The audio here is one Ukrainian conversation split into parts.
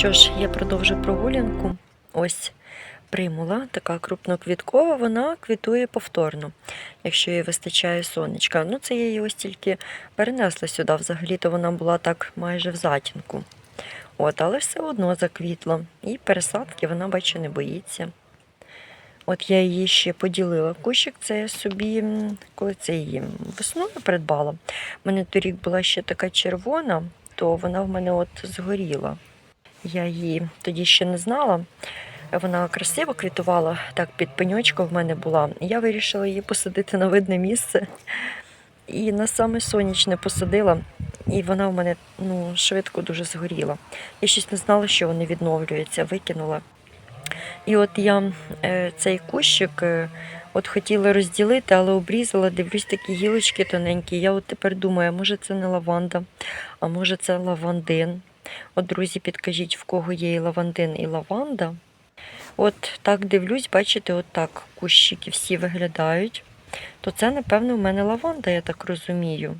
що ж, я продовжу прогулянку. Ось примула, така крупноквіткова, вона квітує повторно, якщо їй вистачає сонечка. Ну, це я її ось тільки перенесла сюди. Взагалі-то вона була так майже в затінку. От, але все одно заквітла. І пересадки вона, бачу, не боїться. От я її ще поділила. Кущик це я собі, коли це її весною придбала. У мене торік була ще така червона, то вона в мене от згоріла. Я її тоді ще не знала. Вона красиво квітувала, так під пеньочком в мене була. Я вирішила її посадити на видне місце. І на саме сонячне посадила, і вона в мене ну, швидко дуже згоріла. Я щось не знала, що вони відновлюються, викинула. І от я е, цей кущик е, от хотіла розділити, але обрізала, дивлюсь, такі гілочки тоненькі. Я от тепер думаю, може це не лаванда, а може це лавандин. От, друзі, підкажіть, в кого є і лавандин, і лаванда. От так дивлюсь, бачите, от так кущики всі виглядають. То це, напевно, в мене лаванда, я так розумію.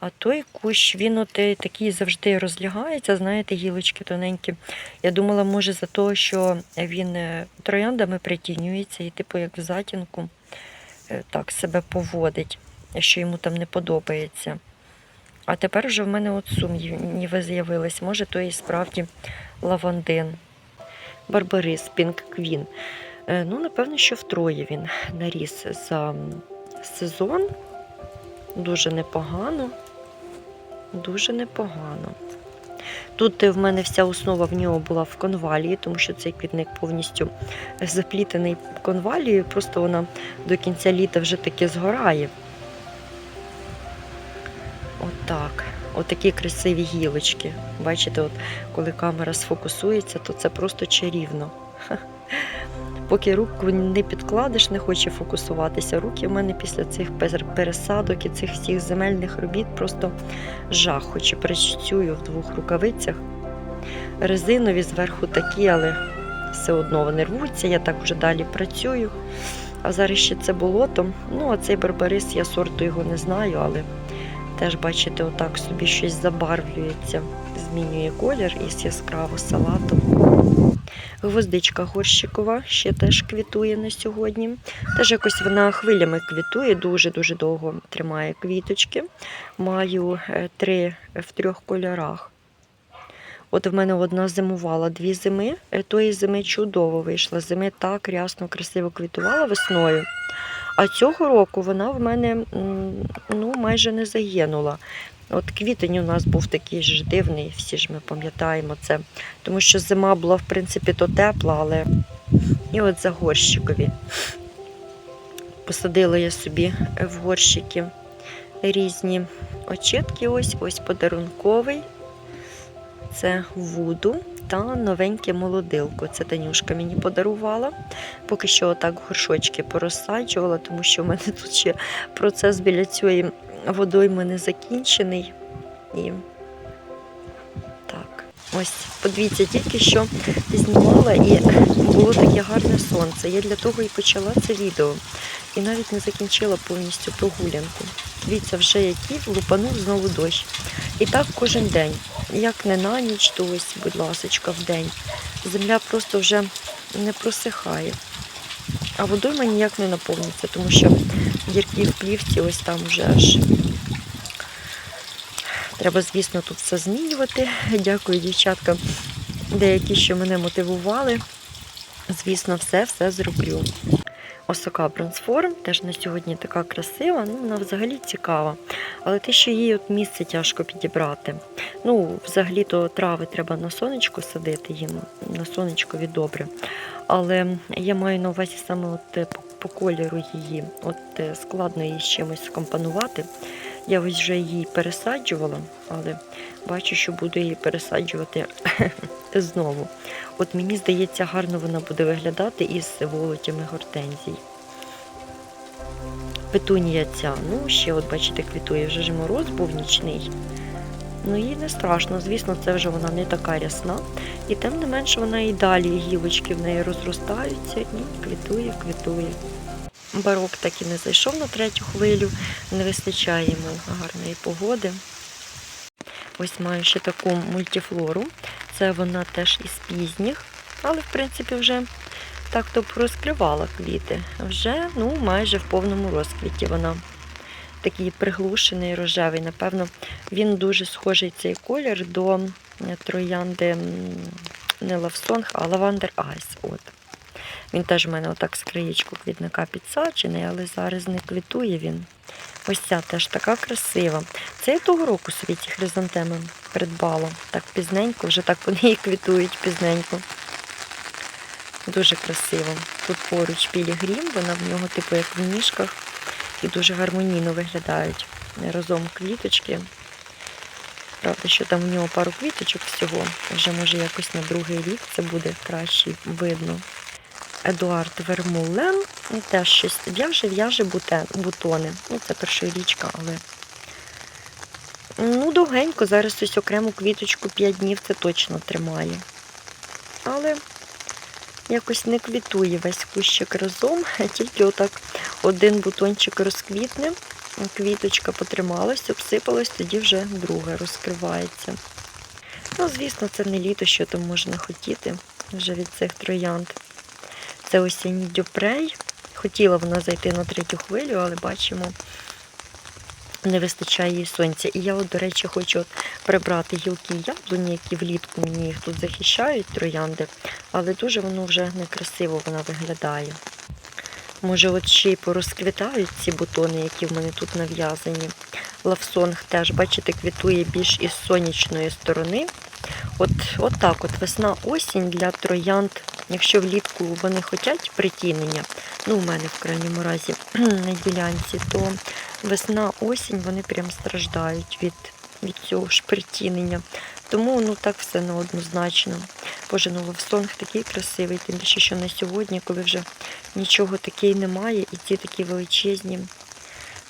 А той кущ, він от е, такий завжди розлягається, знаєте, гілочки тоненькі. Я думала, може, за те, що він е, трояндами притінюється і, типу, як в затінку, е, так себе поводить, що йому там не подобається. А тепер вже в мене от сумніви з'явились. Може, то і справді лавандин. Барбарис, Пінк Квін. Е, Ну, напевно, що втроє він наріс за сезон. Дуже непогано. Дуже непогано. Тут е, в мене вся основа в нього була в конвалії, тому що цей квітник повністю заплітений конвалією, просто вона до кінця літа вже таки згорає. Отак. Отакі красиві гілочки. Бачите, от коли камера сфокусується, то це просто чарівно. Поки руку не підкладеш, не хоче фокусуватися. Руки в мене після цих пересадок і цих всіх земельних робіт просто жах. Хоч і працюю в двох рукавицях. Резинові зверху такі, але все одно вони рвуться. Я так вже далі працюю. А зараз ще це болото. Ну, а цей барбарис, я сорту його не знаю, але теж, бачите, отак собі щось забарвлюється, змінює колір із яскраво салатом. Гвоздичка горщикова ще теж квітує на сьогодні. Теж якось вона хвилями квітує, дуже-дуже довго тримає квіточки. Маю е, три в трьох кольорах. От в мене одна зимувала дві зими. Е, Тої зими чудово вийшла. Зими так рясно, красиво квітувала весною. А цього року вона в мене ну, майже не загинула. От квітень у нас був такий ж дивний, всі ж ми пам'ятаємо це. Тому що зима була, в принципі, то тепла, але і от за горщикові. Посадила я собі в горщики різні очітки. Ось, ось подарунковий. Це вуду та новеньке молодилко. Це Танюшка мені подарувала. Поки що отак горшочки порозсаджувала, тому що в мене тут ще процес біля цієї водойми не закінчений. І. Ось, подивіться, тільки що знімала і було таке гарне сонце. Я для того і почала це відео. І навіть не закінчила повністю прогулянку. Дивіться, вже який лупанув знову дощ. І так кожен день. Як не на ніч, то ось, будь ласочка, в день. Земля просто вже не просихає. А водойма ніяк не наповниться, тому що дірки в плівці ось там вже аж. Треба, звісно, тут все змінювати. Дякую дівчаткам, деякі, що мене мотивували. Звісно, все все зроблю. Осока Бронсформ теж на сьогодні така красива, ну вона взагалі цікава. Але те, що їй от місце тяжко підібрати. Ну, взагалі-то трави треба на сонечко садити, їм на сонечкові добре. Але я маю на увазі саме от е, по, по кольору її. От е, складно її з чимось скомпонувати. Я ось вже її пересаджувала, але бачу, що буду її пересаджувати знову. От мені здається, гарно вона буде виглядати із волотями гортензій. Петунія ця, ну ще от бачите, квітує, вже ж мороз був нічний. Ну їй не страшно, звісно, це вже вона не така рясна. І тим не менше вона і далі гілочки в неї розростаються і квітує, квітує. Барок так і не зайшов на третю хвилю, не вистачає йому гарної погоди. Ось маю ще таку мультифлору. Це вона теж із пізніх, але в принципі вже так то розкривала квіти. Вже ну, майже в повному розквіті вона. Такий приглушений рожевий. Напевно, він дуже схожий цей колір до троянди не лавсонг, а лавандер айс. От. Він теж в мене отак з краєчку квітника підсаджений, але зараз не квітує він. Ось ця теж така красива. Це я того року собі ці хризантеми придбала. Так пізненько, вже так вони і квітують пізненько. Дуже красиво. Тут поруч пілігрім, вона в нього, типу, як в ніжках, і дуже гармонійно виглядають разом квіточки. Правда, що там в нього пару квіточок всього. Вже може якось на другий рік це буде краще видно. Едуард Вермулен теж щось в'яже, в'яже бутони. Ну, це першорічка, але. Ну, довгенько, зараз ось окрему квіточку 5 днів це точно тримає. Але якось не квітує весь кущик разом, а тільки отак один бутончик розквітне, квіточка потрималась, обсипалась, тоді вже друга розкривається. Ну, звісно, це не літо, що там можна хотіти вже від цих троянд. Це осінній дюпрей. Хотіла вона зайти на третю хвилю, але бачимо, не вистачає їй сонця. І я, от, до речі, хочу от прибрати гілки яблуні, які влітку мені їх тут захищають, троянди, але дуже воно вже некрасиво вона виглядає. Може, от ще й порозквітають ці бутони, які в мене тут нав'язані. Лавсонг теж, бачите, квітує більш із сонячної сторони. От, от так, от весна-осінь для троянд. Якщо влітку вони хочуть притінення, ну, у мене в крайньому разі на ділянці, то весна-осінь вони прям страждають від, від цього ж притінення. Тому ну так все неоднозначно. Боже, ну лавсонг такий красивий, тим більше, що на сьогодні, коли вже нічого такий немає, і ці такі величезні,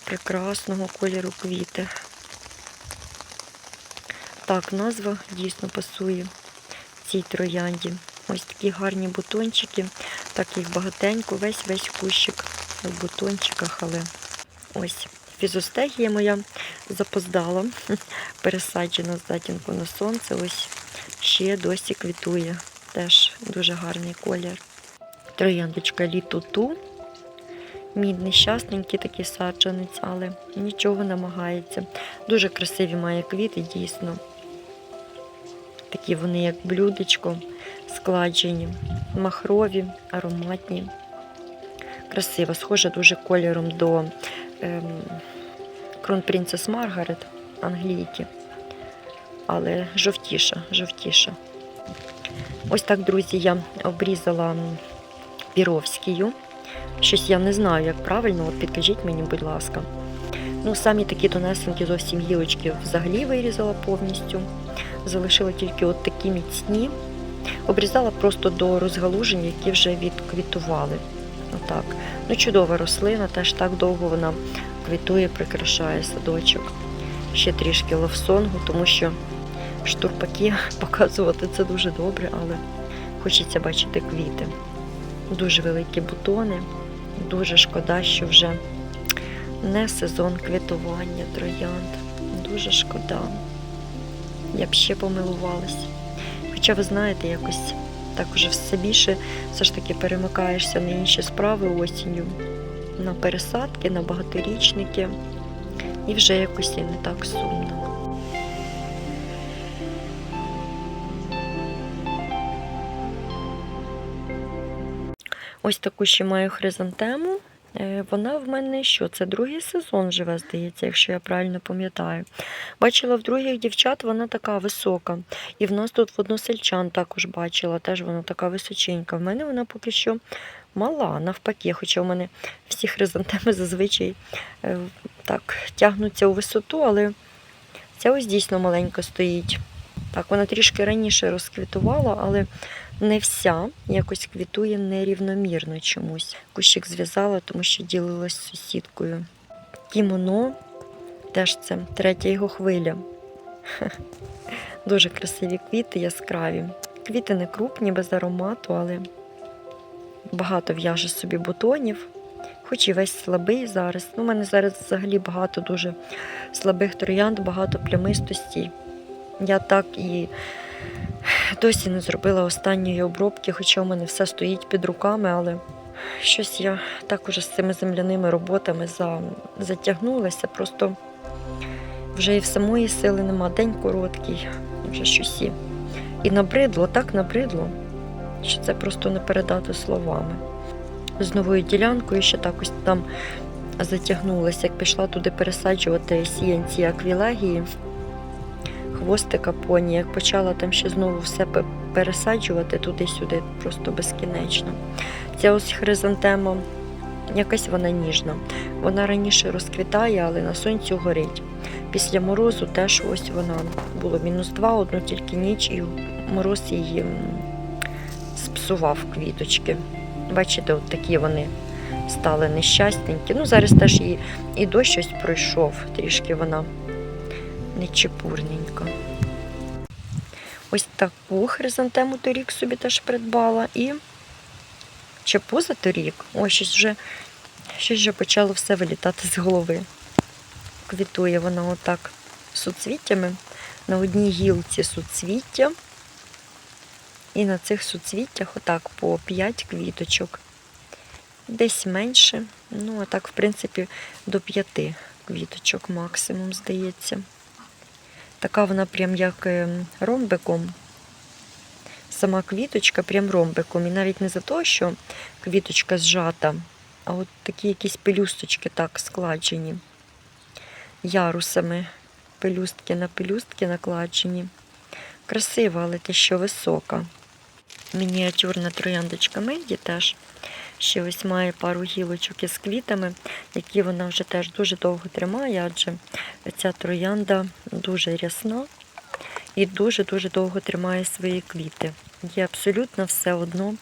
прекрасного кольору квіти. Так, назва дійсно пасує цій троянді. Ось такі гарні бутончики, так їх багатенько, весь весь кущик в бутончиках, але ось фізостегія моя запоздала, пересаджена з затінку на сонце. Ось ще досі квітує. Теж дуже гарний колір. Трояндочка літуту. Мій нещасненький такий саджанець, але нічого намагається. Дуже красиві має квіти, дійсно. Такі вони, як блюдечко, складжені, махрові, ароматні. Красиво, схожа дуже кольором до ем, Кронпринцес Маргарет англійки. Але жовтіша, жовтіша. Ось так, друзі, я обрізала піровськію. Щось я не знаю, як правильно, от підкажіть мені, будь ласка. Ну, самі такі тонесенькі зовсім гілочки взагалі вирізала повністю. Залишила тільки от такі міцні. Обрізала просто до розгалужень, які вже відквітували. Отак. Ну, чудова рослина, теж так довго вона квітує, прикрашає садочок. Ще трішки лавсонгу, тому що штурпаки показувати це дуже добре, але хочеться бачити квіти. Дуже великі бутони. Дуже шкода, що вже не сезон квітування троянд. Дуже шкода. Я б ще помилувалась. Хоча, ви знаєте, якось так уже все більше все ж таки перемикаєшся на інші справи осінню, на пересадки, на багаторічники. І вже якось і не так сумно. Ось таку ще маю хризантему. Е, Вона в мене що? Це другий сезон живе, здається, якщо я правильно пам'ятаю. Бачила в других дівчат, вона така висока. І в нас тут в односельчан також бачила, теж вона така височенька. В мене вона поки що мала, навпаки, хоча в мене всі хризантеми зазвичай е, так тягнуться у висоту, але ця ось дійсно маленька стоїть. Так, вона трішки раніше розквітувала, але не вся якось квітує нерівномірно чомусь. Кущик зв'язала, тому що ділилась з сусідкою. Кімоно теж це третя його хвиля. Дуже красиві квіти, яскраві. Квіти не крупні, без аромату, але багато в'яже собі бутонів. Хоч і весь слабий зараз. Ну, у мене зараз взагалі багато дуже слабих троянд, багато плямистості. Я так і Досі не зробила останньої обробки, хоча в мене все стоїть під руками, але щось я так уже з цими земляними роботами за... затягнулася. Просто вже і в самої сили нема. День короткий, вже щось і. І набридло, так набридло, що це просто не передати словами. З новою ділянкою ще так ось там затягнулася, як пішла туди пересаджувати сіянці аквілегії, хвостика поні, як почала там ще знову все пересаджувати туди-сюди, просто безкінечно. Ця ось хризантема, якась вона ніжна. Вона раніше розквітає, але на сонці горить. Після морозу теж ось вона було мінус два, одну тільки ніч, і мороз її спсував квіточки. Бачите, от такі вони стали нещасненькі. Ну, зараз теж і, і дощ ось пройшов, трішки вона нечепурненька. Ось таку хризантему торік собі теж придбала. І чи поза торік, ось щось вже, щось вже почало все вилітати з голови. Квітує вона отак суцвіттями. На одній гілці суцвіття. І на цих суцвіттях отак по 5 квіточок. Десь менше. Ну, а так, в принципі, до 5 квіточок максимум, здається. Така вона прям як ем, ромбиком. Сама квіточка прям ромбиком. І навіть не за те, що квіточка зжата, а от такі якісь пелюсточки так складжені. Ярусами пелюстки на пелюстки накладжені. Красива, але те, що висока. Мініатюрна трояндочка Меді теж ще ось має пару гілочок із квітами, які вона вже теж дуже довго тримає, адже ця троянда дуже рясна і дуже-дуже довго тримає свої квіти. Є абсолютно все одно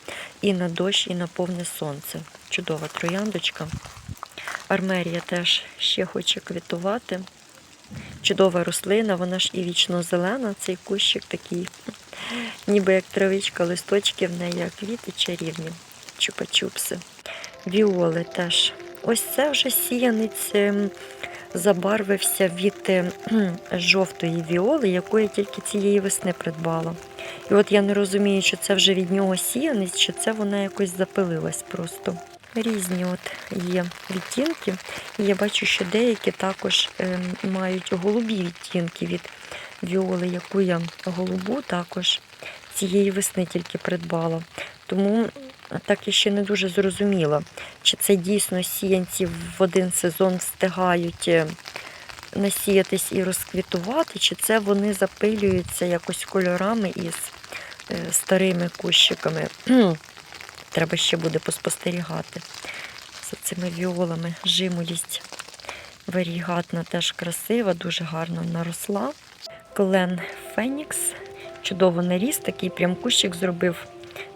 і на дощ, і на повне сонце. Чудова трояндочка. Армерія теж ще хоче квітувати. Чудова рослина, вона ж і вічно зелена, цей кущик такий, ніби як травичка, листочки в неї, квіти чарівні, чупа-чупси. Віоли теж. Ось це вже сіянець ем, забарвився від е, жовтої віоли, яку я тільки цієї весни придбала. І от я не розумію, чи це вже від нього сіянець, чи це вона якось запилилась просто. Різні от є відтінки. І я бачу, що деякі також ем, мають голубі відтінки від віоли, яку я голубу також цієї весни тільки придбала. Тому так і ще не дуже зрозуміла, чи це дійсно сіянці в один сезон встигають е, насіятись і розквітувати, чи це вони запилюються якось кольорами із е, старими кущиками. Треба ще буде поспостерігати за цими віолами. Жимолість варігатна теж красива, дуже гарно наросла. Клен Фенікс. Чудово наріс, такий прям кущик зробив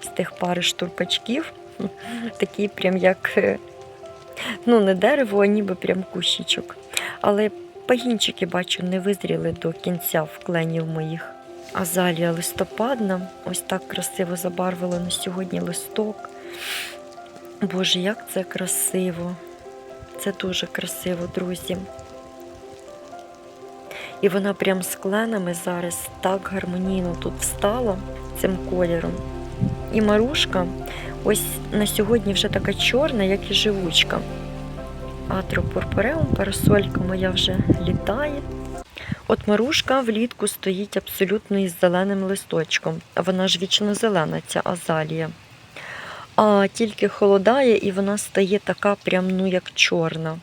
з тих пари штурпачків. Такий прям як, е, ну, не дерево, а ніби прям кущичок. Але пагінчики, бачу, не визріли до кінця в кленів моїх. Азалія листопадна, ось так красиво забарвила на сьогодні листок. Боже, як це красиво! Це дуже красиво, друзі. І вона прям з кленами зараз так гармонійно тут встала цим кольором. І марушка ось на сьогодні вже така чорна, як і живучка. Атропурпуреум, парасолька моя вже літає. От марушка влітку стоїть абсолютно із зеленим листочком. Вона ж вічно зелена, ця азалія. А тільки холодає і вона стає така, прям, ну, як чорна.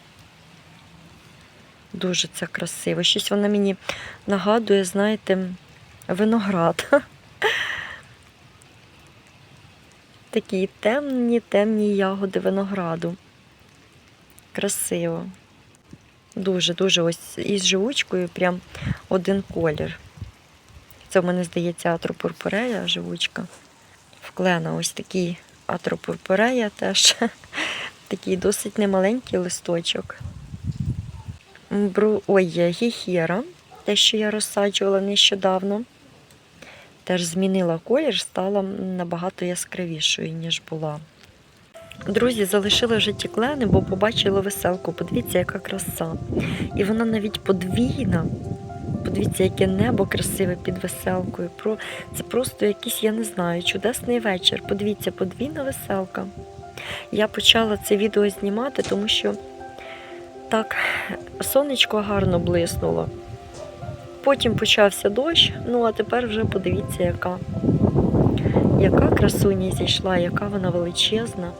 Дуже це красиво. Щось вона мені нагадує, знаєте, виноград. Такі темні, темні ягоди винограду. Красиво. Дуже-дуже ось із живучкою прям один колір. Це в мене здається атропурпурея живучка. Вклена ось такий атропурпурея теж. Такий досить немаленький листочок. Бру... Ой, є гіхера, те, що я розсаджувала нещодавно. Теж змінила колір, стала набагато яскравішою, ніж була. Друзі, залишили вже ті клени, бо побачила веселку. Подивіться, яка краса. І вона навіть подвійна. Подивіться, яке небо красиве під веселкою. Це просто якийсь, я не знаю, чудесний вечір. Подивіться, подвійна веселка. Я почала це відео знімати, тому що так, сонечко гарно блиснуло. Потім почався дощ, ну а тепер вже подивіться, яка. Яка красуня зійшла, яка вона величезна.